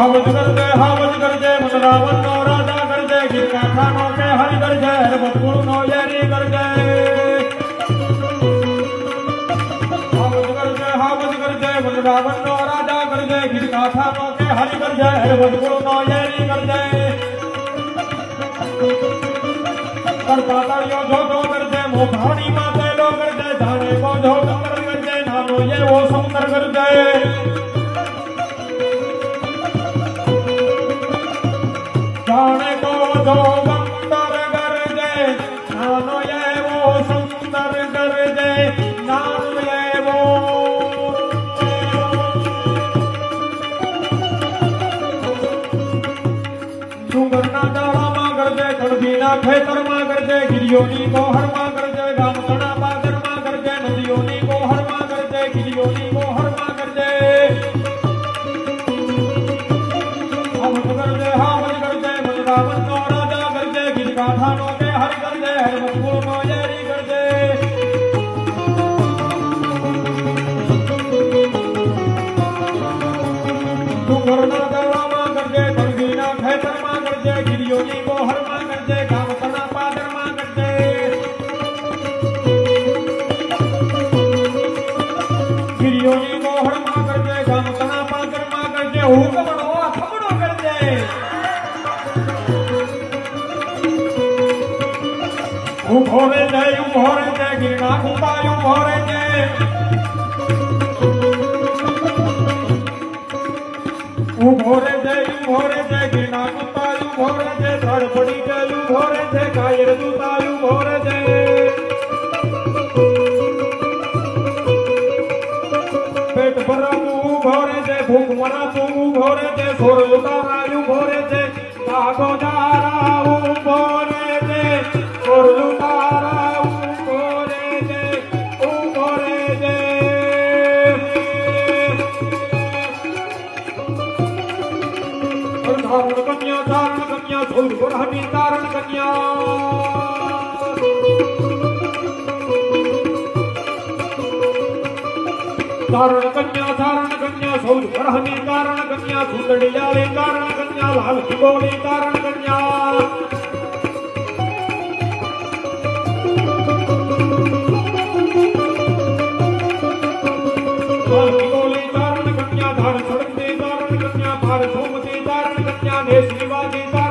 आवज कर दे हावज कर दे मन नो, राजा कर दे गिरका खानो के हरि कर दे हरबत नो, यारी कर दे आवज कर दे हावज कर दे मन नो, राजा कर दे गिरका खानो के हरि कर दे हरबत नो, यारी कर दे कर पाता यो जो दो कर दे मो भाणी माते लो कर दे धाने को जो कर दे नानो ये वो सुंदर कर दे ખેતરમાં કરજે ગિરિયોની મોહરમાં કરજે ગામતણા दे हर कर दे हर मुकुल मायारी कर दे तू करना करवा कर दे तंगीना खैतर माँ कर दे गिरियोनी को हर माँ कर दे काम करना पादर माँ कर दे गिरियोनी को हर माँ कर दे काम करना पादर माँ कर दे हुक्म ઊભો રે જય ઊભો રે જય ગિરના કુંભાઈ ઊભો રે જય. ઊભો રે જય ઊભો રે જય ગિરના કુંભાઈ ઊભો રે જય ધડ પડી ગયું ઊભો રે જય જય. પેટ ભરાતું ઊભો રે છે ભૂખ મરાતું ઊભો રે છે સોર ઉતારાય ઊભો રે છે કાગો જારા धारण कन्या धारण कन्या धूल गुरहनी धारण कन्या धारण कन्या धारण कन्या सौर ग्रहणी धारण कन्या सुंदरी लाले धारण कन्या लाल खिगोली धारण कन्या धारण कन्या धार सड़क धारण कन्या भार भारत Deus que.